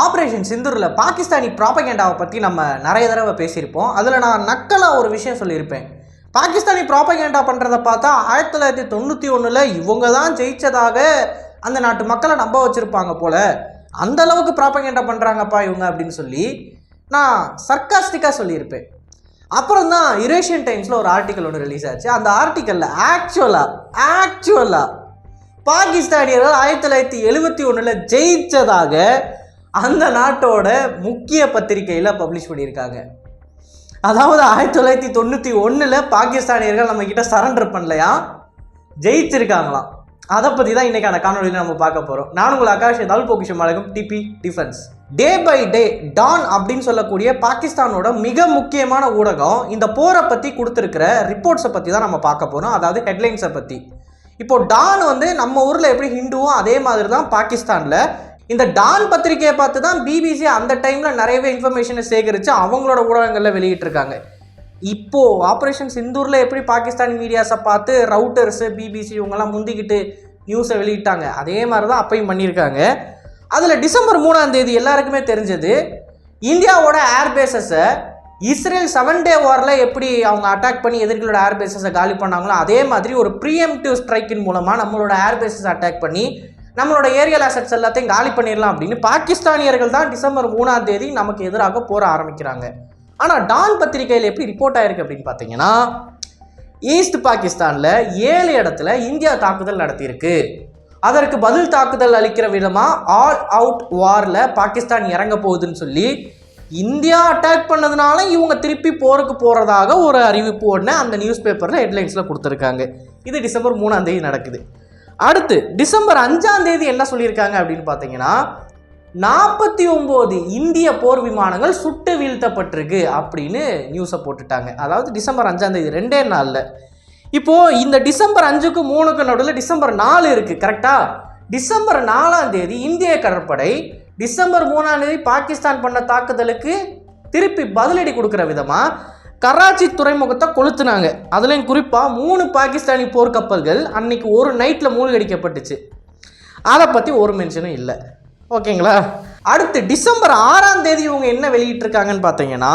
Operation சிந்தூரில் Pakistani ப்ராபகேண்டாவை பற்றி நம்ம நிறைய தடவை பேசியிருப்போம். அதில் நான் நக்கலாக ஒரு விஷயம் சொல்லியிருப்பேன். பாகிஸ்தானி ப்ராபகேண்டா பண்ணுறத பார்த்தா ஆயிரத்தி தொள்ளாயிரத்தி தொண்ணூற்றி ஒன்றில் இவங்க தான் ஜெயித்ததாக அந்த நாட்டு மக்களை நம்ப வச்சுருப்பாங்க போல். அந்த அளவுக்கு ப்ராபகேண்டா பண்ணுறாங்கப்பா இவங்க அப்படின்னு சொல்லி நான் சர்க்காஸ்டிக்காக சொல்லியிருப்பேன். அப்புறம் தான் யுரேஷியன் டைம்ஸில் ஒரு ஆர்டிக்கல் ஒன்று ரிலீஸ் ஆச்சு. அந்த ஆர்டிக்கலில் ஆக்சுவலாக ஆக்சுவலாக பாகிஸ்தானியர்கள் ஆயிரத்தி தொள்ளாயிரத்தி எழுபத்தி ஒன்றில் ஜெயிச்சதாக அந்த நாட்டோட முக்கிய பத்திரிகையில் பப்ளிஷ் பண்ணியிருக்காங்க. அதாவது ஆயிரத்தி தொள்ளாயிரத்தி தொண்ணூற்றி ஒன்றில் பாகிஸ்தானியர்கள் நம்மக்கிட்ட சரண்டர் பண்ணலையா? ஜெயிச்சிருக்காங்களாம். அதை பற்றி தான் இன்றைக்கான காணொலியில் நம்ம பார்க்க போகிறோம் நான் உங்கள் ஆகாஷ் ஏதாவது பொக்கிஷம் அழகும் DP defence day by day Dawn அப்படின்னு சொல்லக்கூடிய பாகிஸ்தானோட மிக முக்கியமான ஊடகம் இந்த போரை பற்றி கொடுத்துருக்கிற ரிப்போர்ட்ஸை பற்றி தான் நம்ம பார்க்க போகிறோம் அதாவது ஹெட்லைன்ஸை பற்றி இப்போ டான் வந்து நம்ம ஊரில் எப்படி ஹிந்துவும் அதே மாதிரி தான் பாகிஸ்தானில் இந்த டான் பத்திரிகையை பார்த்து தான் பிபிசி அந்த டைமில் நிறையவே இன்ஃபர்மேஷனை சேகரித்து அவங்களோட ஊடகங்களில் வெளியிட்டிருக்காங்க. இப்போது ஆப்ரேஷன் சிந்தூரில் எப்படி பாகிஸ்தான் மீடியாஸை பார்த்து ரவுட்டர்ஸு பிபிசி இவங்கெல்லாம் முந்திக்கிட்டு நியூஸை வெளியிட்டாங்க. அதே மாதிரி தான் அப்பையும் பண்ணியிருக்காங்க. அதில் டிசம்பர் மூணாம் தேதி எல்லாருக்குமே தெரிஞ்சது இந்தியாவோட ஏர்பேசஸை இஸ்ரேல் செவன் டே வாரில் எப்படி அவங்க அட்டாக் பண்ணி எதிரிகளோட ஏர்பேசஸை காலி பண்ணாங்களோ அதே மாதிரி ஒரு ப்ரீஎம்டிவ் ஸ்ட்ரைக்கின் மூலமாக நம்மளோட ஏர்பேசஸை அட்டாக் பண்ணி நம்மளோட ஏரியல் அசட்ஸ் எல்லாத்தையும் காலி பண்ணிடலாம் அப்படின்னு பாகிஸ்தானியர்கள் தான் டிசம்பர் மூணாம் தேதி நமக்கு எதிராக போற ஆரம்பிக்கிறாங்க. ஆனால் டான் பத்திரிகையில் எப்படி ரிப்போர்ட் ஆயிருக்கு அப்படின்னு பார்த்தீங்கன்னா ஈஸ்ட் பாகிஸ்தானில் ஏழு இடத்துல இந்தியா தாக்குதல் நடத்தியிருக்கு. அதற்கு பதில் தாக்குதல் அளிக்கிற விதமாக ஆல் அவுட் வாரில் பாகிஸ்தான் இறங்க போகுதுன்னு சொல்லி இந்தியா அட்டாக் பண்ணதுனால இவங்க திருப்பி போருக்கு போகிறதாக ஒரு அறிவிப்பு உடனே அந்த நியூஸ் பேப்பரில் ஹெட்லைன்ஸில் கொடுத்துருக்காங்க. இது டிசம்பர் மூணாம் தேதி நடக்குது. அடுத்து டிசம்பர் அஞ்சாம் தேதி என்ன சொல்லியிருக்காங்க அப்படின்னு பார்த்தீங்கன்னா நாற்பத்தி ஒம்பது இந்திய போர் விமானங்கள் சுட்டு வீழ்த்தப்பட்டிருக்கு அப்படின்னு நியூஸை போட்டுட்டாங்க. அதாவது டிசம்பர் அஞ்சாம் தேதி ரெண்டே நாளில். இப்போது இந்த டிசம்பர் அஞ்சுக்கு மூணுக்கு நடுவில் டிசம்பர் நாலு இருக்குது கரெக்டாக டிசம்பர் நாலாம் தேதி இந்திய கடற்படை டிசம்பர் மூணாம் தேதி பாகிஸ்தான் பண்ண தாக்குதலுக்கு திருப்பி பதிலடி கொடுக்குற விதமாக கராச்சி துறைமுகத்தை கொளுத்துனாங்க. அதுலேயும் குறிப்பாக மூணு பாகிஸ்தானி போர்க்கப்பல்கள் அன்னைக்கு ஒரு நைட்டில் மூழ்கடிக்கப்பட்டுச்சு. அதை பற்றி ஒரு மென்ஷனும் இல்லை. ஓகேங்களா? அடுத்து டிசம்பர் ஆறாம் தேதி இவங்க என்ன வெளியிட்டிருக்காங்கன்னு பார்த்தீங்கன்னா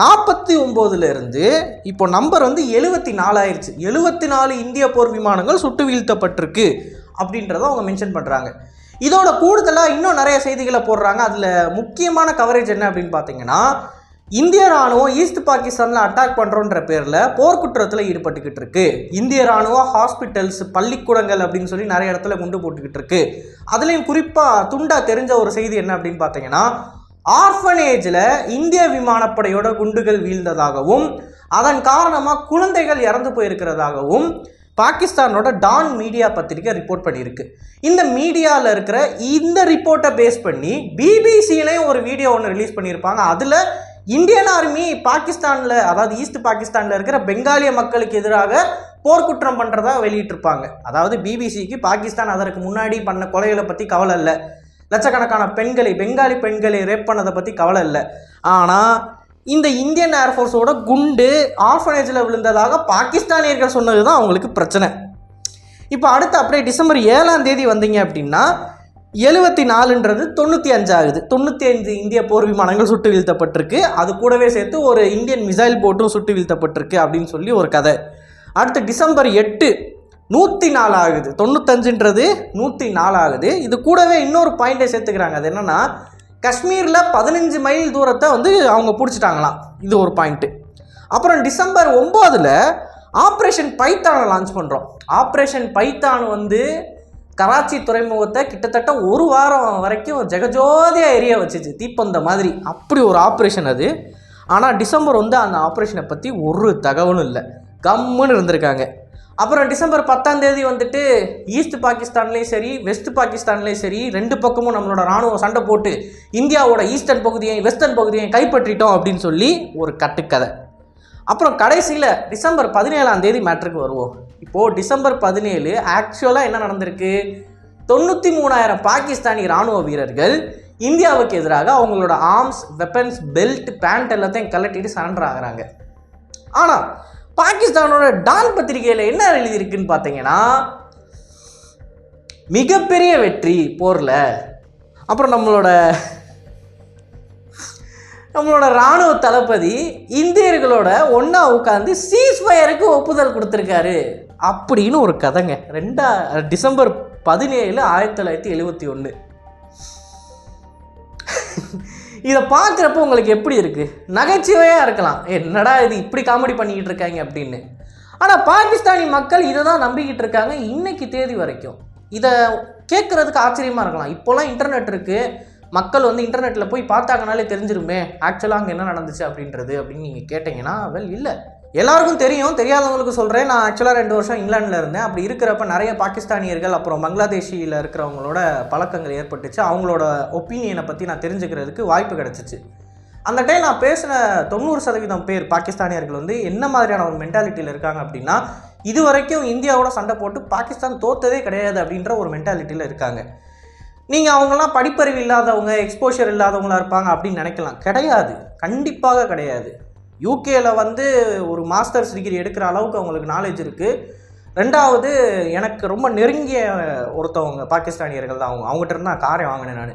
நாற்பத்தி ஒம்போதுலேருந்து இப்போ நம்பர் வந்து எழுபத்தி நாலாயிருச்சு எழுபத்தி நாலு இந்திய போர் விமானங்கள் சுட்டு வீழ்த்தப்பட்டிருக்கு அப்படின்றத அவங்க மென்ஷன் பண்ணுறாங்க இதோட கூடுதலாக இன்னும் நிறைய செய்திகளை போடுறாங்க. அதில் முக்கியமான கவரேஜ் என்ன அப்படின்னு பார்த்தீங்கன்னா இந்திய ராணுவம் ஈஸ்ட் பாகிஸ்தானில் அட்டாக் பண்ணுறோன்ற பேரில் போர்க்குற்றத்தில் ஈடுபட்டுக்கிட்டு இருக்கு. இந்திய ராணுவம் ஹாஸ்பிட்டல்ஸ் பள்ளிக்கூடங்கள் அப்படின்னு சொல்லி நிறைய இடத்துல குண்டு போட்டுக்கிட்டு இருக்கு. அதுலேயும் குறிப்பாக துண்டா தெரிஞ்ச ஒரு செய்தி என்ன அப்படின்னு பார்த்தீங்கன்னா ஆர்ஃபனேஜில் இந்திய விமானப்படையோட குண்டுகள் வீழ்ந்ததாகவும் அதன் காரணமாக குழந்தைகள் இறந்து போயிருக்கிறதாகவும் பாகிஸ்தானோட டான் மீடியா பத்திரிக்கை ரிப்போர்ட் பண்ணியிருக்கு. இந்த மீடியாவில் இருக்கிற இந்த ரிப்போர்ட்டை பேஸ் பண்ணி பிபிசியிலையும் ஒரு வீடியோ ஒன்று ரிலீஸ் பண்ணியிருப்பாங்க. அதில் இந்தியன் ஆர்மி பாகிஸ்தானில் அதாவது ஈஸ்ட் பாகிஸ்தானில் இருக்கிற பெங்காலிய மக்களுக்கு எதிராக போர்க்குற்றம் பண்ணுறதா வெளியிட்டிருப்பாங்க. அதாவது பிபிசிக்கு பாகிஸ்தான் அதற்கு முன்னாடி பண்ண கொலைகளை பற்றி கவலை இல்லை. லட்சக்கணக்கான பெண்களை பெங்காலி பெண்களை ரேப் பண்ணதை பற்றி கவலை இல்லை. ஆனால் இந்த இந்தியன் ஏர்ஃபோர்ஸோட குண்டு ஆர்ஃபனேஜில் விழுந்ததாக பாகிஸ்தானியர்கள் சொன்னது தான் அவங்களுக்கு பிரச்சனை. இப்போ அடுத்து அப்படியே டிசம்பர் ஏழாம் தேதி வந்தீங்க அப்படின்னா எழுபத்தி நாலுன்றது தொண்ணூற்றி அஞ்சு ஆகுது தொண்ணூற்றி அஞ்சு இந்திய போர் விமானங்கள் சுட்டு வீழ்த்தப்பட்டிருக்கு. அது கூடவே சேர்த்து ஒரு இந்தியன் மிசைல் போட்டும் சுட்டு வீழ்த்தப்பட்டிருக்கு அப்படின்னு சொல்லி ஒரு கதை. அடுத்து டிசம்பர் எட்டு நூற்றி நாலு ஆகுது தொண்ணூத்தஞ்சுன்றது நூற்றி நாலு ஆகுது இது கூடவே இன்னொரு பாயிண்டை சேர்த்துக்கிறாங்க. அது என்னென்னா காஷ்மீரில் பதினஞ்சு மைல் தூரத்தை வந்து அவங்க பிடிச்சிட்டாங்களாம். இது ஒரு பாயிண்ட்டு அப்புறம் டிசம்பர் ஒம்போதில் ஆப்ரேஷன் பைத்தானை லான்ச் பண்ணுறோம் ஆப்ரேஷன் பைத்தான் வந்து கராச்சி துறைமுகத்தை கிட்டத்தட்ட ஒரு வாரம் வரைக்கும் ஜெகஜோதியாக எரிய வச்சுச்சு தீப்பந்த மாதிரி. அப்படி ஒரு ஆப்ரேஷன் அது. ஆனால் டிசம்பர் வந்து அந்த ஆப்ரேஷனை பற்றி ஒரு தகவலும் இல்லை. கம்முன்னு இருந்திருக்காங்க. அப்புறம் டிசம்பர் பத்தாம் தேதி வந்துட்டு ஈஸ்ட் பாகிஸ்தான்லேயும் சரி வெஸ்ட் பாகிஸ்தான்லேயும் சரி ரெண்டு பக்கமும் நம்மளோட ராணுவம் சண்டை போட்டு இந்தியாவோட ஈஸ்டர்ன் பகுதியையும் வெஸ்டர்ன் பகுதியையும் கைப்பற்றிட்டோம் அப்படின்னு சொல்லி ஒரு கட்டுக்கதை. அப்புறம் கடைசியில் டிசம்பர் பதினேழாம் தேதி மேட்ருக்கு வருவோம். இப்போது டிசம்பர் பதினேழு ஆக்சுவலாக என்ன நடந்திருக்கு? தொண்ணூற்றி மூணாயிரம் பாகிஸ்தானி ராணுவ வீரர்கள் இந்தியாவுக்கு எதிராக அவங்களோட ஆர்ம்ஸ் வெப்பன்ஸ் பெல்ட் பேண்ட் எல்லாத்தையும் கலட்டிட்டு சரண்டர் ஆகிறாங்க. ஆனால் பாகிஸ்தானோட டான் பத்திரிகையில் என்ன எழுதியிருக்குன்னு பார்த்தீங்கன்னா மிகப்பெரிய வெற்றி போரில். அப்புறம் நம்மளோட நம்மளோட ராணுவ தளபதி இந்தியர்களோட ஒன்றா உட்காந்து சீஸ் ஃபயருக்கு ஒப்புதல் கொடுத்துருக்காரு அப்படின்னு ஒரு கதைங்க. ரெண்டா டிசம்பர் பதினேழு ஆயிரத்தி தொள்ளாயிரத்தி எழுபத்தி ஒன்று இதை பார்க்குறப்ப உங்களுக்கு எப்படி இருக்குது நகைச்சுவையாக இருக்கலாம். என்னடா இது இப்படி காமெடி பண்ணிக்கிட்டு இருக்காங்க அப்படின்னு. ஆனால் பாகிஸ்தானி மக்கள் இதை தான் நம்பிக்கிட்டு இருக்காங்க இன்னைக்கு தேதி வரைக்கும். இதை கேட்குறதுக்கு ஆச்சரியமாக இருக்கலாம். இப்போலாம் இன்டர்நெட் இருக்குது மக்கள் வந்து இன்டர்நெட்டில் போய் பார்த்தாங்கனாலே தெரிஞ்சிருமே ஆக்சுவலாக அங்கே என்ன நடந்துச்சு அப்படின்றது அப்படின்னு நீங்கள் கேட்டிங்கன்னா வெல் இல்லை. எல்லாருக்கும் தெரியும் தெரியாதவங்களுக்கு சொல்கிறேன் நான் ஆக்சுவலாக ரெண்டு வருஷம் இங்கிலாண்டில் இருந்தேன். அப்படி இருக்கிறப்ப நிறைய பாகிஸ்தானியர்கள் அப்புறம் பங்களாதேஷியில் இருக்கிறவங்களோட பழக்கங்கள் ஏற்பட்டுச்சு. அவங்களோட ஒப்பீனியனை பற்றி நான் தெரிஞ்சுக்கிறதுக்கு வாய்ப்பு கிடச்சிச்சு. அந்த டைம் நான் பேசின தொண்ணூறு சதவீதம் பேர் பாகிஸ்தானியர்கள் வந்து என்ன மாதிரியான ஒரு மென்டாலிட்டியில் இருக்காங்க அப்படின்னா இது வரைக்கும் இந்தியாவோட சண்டை போட்டு பாகிஸ்தான் தோத்ததே கிடையாது அப்படின்ற ஒரு மென்டாலிட்டியில் இருக்காங்க. நீங்கள் அவங்களாம் படிப்பறிவு இல்லாதவங்க எக்ஸ்போஷர் இல்லாதவங்களா இருப்பாங்க அப்படின்னு நினைக்கலாம். கிடையாது. கண்டிப்பாக கிடையாது. யூகேயில் வந்து ஒரு மாஸ்டர்ஸ் டிகிரி எடுக்கிற அளவுக்கு அவங்களுக்கு நாலேஜ் இருக்குது ரெண்டாவது எனக்கு ரொம்ப நெருங்கிய ஒருத்தவங்க பாகிஸ்தானியர்கள் தான் அவங்க. அவங்ககிட்ட இருந்து நான் காரை வாங்கினேன் நான்.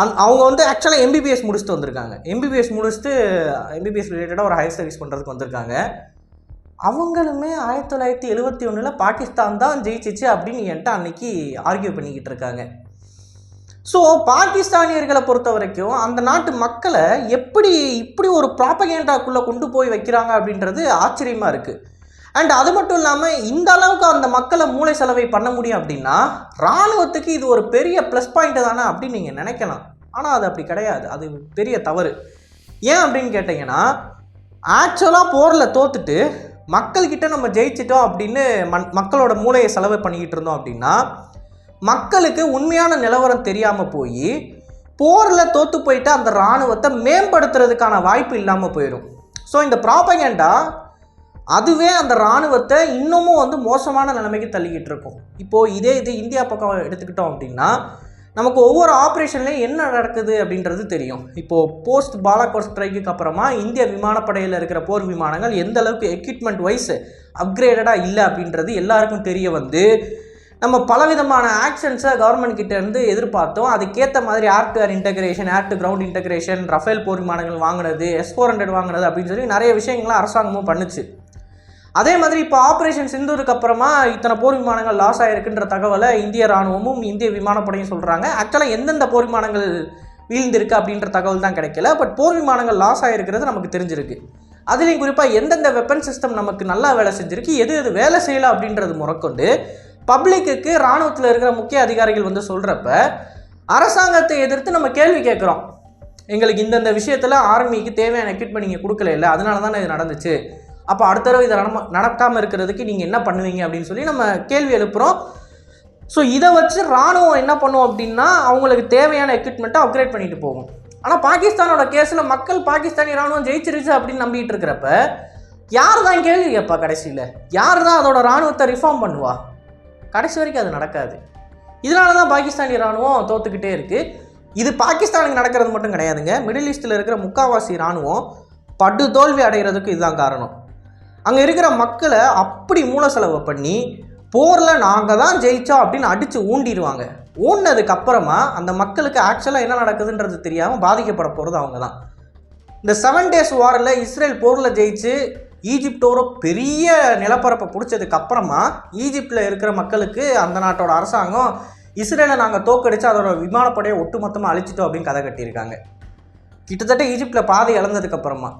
அந் அவங்க வந்து ஆக்சுவலாக எம்பிபிஎஸ் முடிச்சுட்டு வந்திருக்காங்க. எம்பிபிஎஸ் முடிச்சுட்டு எம்பிபிஎஸ் ரிலேட்டடாக ஒரு ஹையர் ஸ்டடீஸ் பண்ணுறதுக்கு வந்திருக்காங்க. அவங்களுமே ஆயிரத்தி தொள்ளாயிரத்தி எழுபத்தி ஒன்றில் பாகிஸ்தான் தான் ஜெயிச்சிச்சு அப்படின்னு என்கிட்ட அன்னைக்கு ஆர்கியூ பண்ணிக்கிட்டு இருக்காங்க. ஸோ பாகிஸ்தானியர்களை பொறுத்த வரைக்கும் அந்த நாட்டு மக்களை எப்படி இப்படி ஒரு ப்ராப்பகேண்டாக்குள்ளே கொண்டு போய் வைக்கிறாங்க அப்படின்றது ஆச்சரியமாக இருக்குது அண்ட் அது மட்டும் இல்லாமல் இந்த அளவுக்கு அந்த மக்களை மூளை செலவை பண்ண முடியும் அப்படின்னா இராணுவத்துக்கு இது ஒரு பெரிய ப்ளஸ் பாயிண்ட் தானே அப்படின்னு நீங்கள் நினைக்கலாம். ஆனால் அது அப்படி கிடையாது. அது பெரிய தவறு. ஏன் அப்படின்னு கேட்டிங்கன்னா ஆக்சுவலாக போரில் தோத்துட்டு மக்கள்கிட்ட நம்ம ஜெயிச்சிட்டோம் அப்படின்னு மண் மக்களோட மூளையை செலவு பண்ணிக்கிட்டு இருந்தோம் அப்படின்னா மக்களுக்கு உண்மையான நிலவரம் தெரியாமல் போய் போரில் தோற்று போயிட்டு அந்த இராணுவத்தை மேம்படுத்துறதுக்கான வாய்ப்பு இல்லாமல் போயிடும் ஸோ இந்த ப்ராபகேண்டா அதுவே அந்த இராணுவத்தை இன்னமும் வந்து மோசமான நிலைமைக்கு தள்ளிக்கிட்டு இருக்கும். இப்போது இதே இது இந்தியா பக்கம் எடுத்துக்கிட்டோம் அப்படின்னா நமக்கு ஒவ்வொரு ஆப்ரேஷன்லையும் என்ன நடக்குது அப்படின்றது தெரியும். இப்போது போஸ்ட் பாலாகோட் ஸ்ட்ரைக்குக்கு அப்புறமா இந்திய விமானப்படையில் இருக்கிற போர் விமானங்கள் எந்த அளவுக்கு எக்யூப்மெண்ட் வைஸ் அப்கிரேடடாக இல்லை அப்படின்றது எல்லாருக்கும் தெரிய வந்து நம்ம பலவிதமான ஆக்ஷன்ஸை கவர்மெண்ட் கிட்ட இருந்து எதிர்பார்த்தோம். அதுக்கேற்ற மாதிரி air to air integration air to ground integration Rafale போர் விமானங்கள் வாங்கினது எஸ் ஃபோர் ஹண்ட்ரட் வாங்கினது அப்படின்னு சொல்லி நிறைய விஷயங்கள்லாம் அரசாங்கமும் பண்ணுச்சு. அதே மாதிரி இப்போ ஆப்ரேஷன் சிந்தூருக்கு அப்புறமா இத்தனை போர் விமானங்கள் லாஸ் ஆகிருக்குன்ற தகவலை இந்திய ராணுவமும் இந்திய விமானப்படையும் சொல்கிறாங்க ஆக்சுவலாக எந்தெந்த போர் விமானங்கள் வீழ்ந்திருக்கு அப்படின்ற தகவல் தான் கிடைக்கல. பட் போர் விமானங்கள் லாஸ் ஆகிருக்கிறது நமக்கு தெரிஞ்சிருக்கு. அதுலேயும் குறிப்பாக எந்தெந்த வெப்பன் சிஸ்டம் நமக்கு நல்லா வேலை செஞ்சிருக்கு எது எது வேலை செய்யலை அப்படின்றது முறக்கொண்டு பப்ளிக்குக்கு இராணுவத்தில் இருக்கிற முக்கிய அதிகாரிகள் வந்து சொல்கிறப்ப அரசாங்கத்தை எதிர்த்து நம்ம கேள்வி கேட்குறோம். எங்களுக்கு இந்தந்த விஷயத்தில் ஆர்மிக்கு தேவையான எக்யூப்மெண்ட் நீங்கள் கொடுக்கல இல்லை அதனால தானே இது நடந்துச்சு. அப்போ அடுத்த தடவை இதை நடம நடக்காமல் இருக்கிறதுக்கு நீங்கள் என்ன பண்ணுவீங்க அப்படின்னு சொல்லி நம்ம கேள்வி எழுப்புகிறோம் ஸோ இதை வச்சு இராணுவம் என்ன பண்ணும் அப்படின்னா அவங்களுக்கு தேவையான எக்யூப்மெண்ட்டை அப்கிரேட் பண்ணிட்டு போகும். ஆனால் பாகிஸ்தானோட கேஸில் மக்கள் பாகிஸ்தானி ராணுவம் ஜெயிச்சிருச்சு அப்படின்னு நம்பிட்டு இருக்கிறப்ப யார் தான் கேள்வி கேட்பா கடைசியில்? யார் தான் அதோட ராணுவத்தை ரிஃபார்ம் பண்ணுவா? கடைசி வரைக்கும் அது நடக்காது. இதனால தான் பாகிஸ்தானி ராணுவம் தோத்துக்கிட்டே இருக்குது இது பாகிஸ்தானுக்கு நடக்கிறது மட்டும் கிடையாதுங்க. மிடில் ஈஸ்டில் இருக்கிற முக்காவாசி ராணுவம் படு தோல்வி அடைகிறதுக்கு இதுதான் காரணம். அங்கே இருக்கிற மக்களை அப்படி மூல செலவு பண்ணி போரில் நாங்கள் தான் ஜெயித்தோம் அப்படின்னு அடித்து ஊண்டிடுவாங்க. ஊண்டினதுக்கு அப்புறமா அந்த மக்களுக்கு ஆக்சுவலாக என்ன நடக்குதுன்றது தெரியாமல் பாதிக்கப்பட போகிறது அவங்க தான் இந்த செவன் டேஸ் வாரில் இஸ்ரேல் போரில் ஜெயிச்சு ஈஜிப்டோட பெரிய நிலப்பரப்பை பிடிச்சதுக்கு அப்புறமா ஈஜிப்டில் இருக்கிற மக்களுக்கு அந்த நாட்டோட அரசாங்கம் இஸ்ரேலை நாங்கள் தோக்கடிச்சு அதோட விமானப்படையை ஒட்டுமொத்தமாக அழிச்சிட்டோம் அப்படின்னு கதை கட்டியிருக்காங்க. கிட்டத்தட்ட ஈஜிப்டில் பாதி இழந்ததுக்கு அப்புறமா.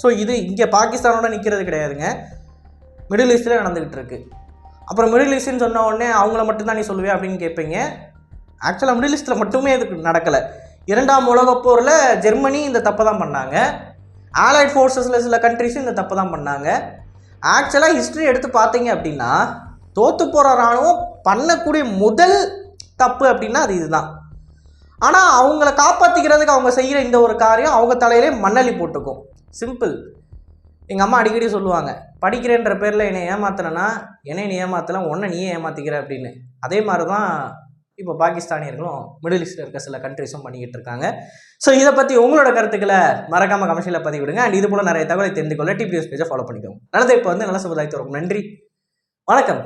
ஸோ இது இங்கே பாகிஸ்தானோட நிற்கிறது கிடையாதுங்க. மிடில் ஈஸ்டில் நடந்துக்கிட்டு இருக்கு. அப்புறம் மிடில் ஈஸ்ட்னு சொன்ன உடனே அவங்கள மட்டும்தான் நீ சொல்லுவேன் அப்படின்னு கேட்பீங்க ஆக்சுவலாக மிடில் ஈஸ்டில் மட்டுமே இதுக்கு நடக்கலை. இரண்டாம் உலகப் போரில் ஜெர்மனி இந்த தப்பை தான் பண்ணாங்க. ஆலைட் ஃபோர்ஸஸில் சில கண்ட்ரிஸும் இந்த தப்பு தான் பண்ணாங்க. ஆக்சுவலாக ஹிஸ்ட்ரி எடுத்து பார்த்தீங்க அப்படின்னா தோற்று போகிற இராணுவம் பண்ணக்கூடிய முதல் தப்பு அப்படின்னா அது இதுதான். ஆனால் அவங்கள காப்பாற்றிக்கிறதுக்கு அவங்க செய்கிற இந்த ஒரு காரியம் அவங்க தலையிலே மண்ணலி போட்டுக்கும். சிம்பிள் எங்கள் அம்மா அடிக்கடி சொல்லுவாங்க படிக்கிறேன்ற பேரில் என்னை ஏமாத்துறேன்னா என்னை நீ ஏமாத்தலாம் உன்னை நீயே ஏமாற்றிக்கிற அப்படின்னு. அதே மாதிரி தான் இப்போ பாகிஸ்தானியர்களும் மிடில் ஈஸ்டில் இருக்க சில கண்ட்ரிஸும் பண்ணிக்கிட்டு இருக்காங்க. ஸோ இதை பற்றி உங்களோட கருத்துக்களை மறக்காம கமர்ஷியலில் பதிவிடுங்க. அண்ட் இது போல நிறைய தகவலை தெரிந்து கொள்ள டிபிஎஸ் பேஜை ஃபாலோ பண்ணிக்கோங்க. நல்லது இப்போ வந்து நல்ல சமுதாயத்தை நன்றி. வணக்கம்.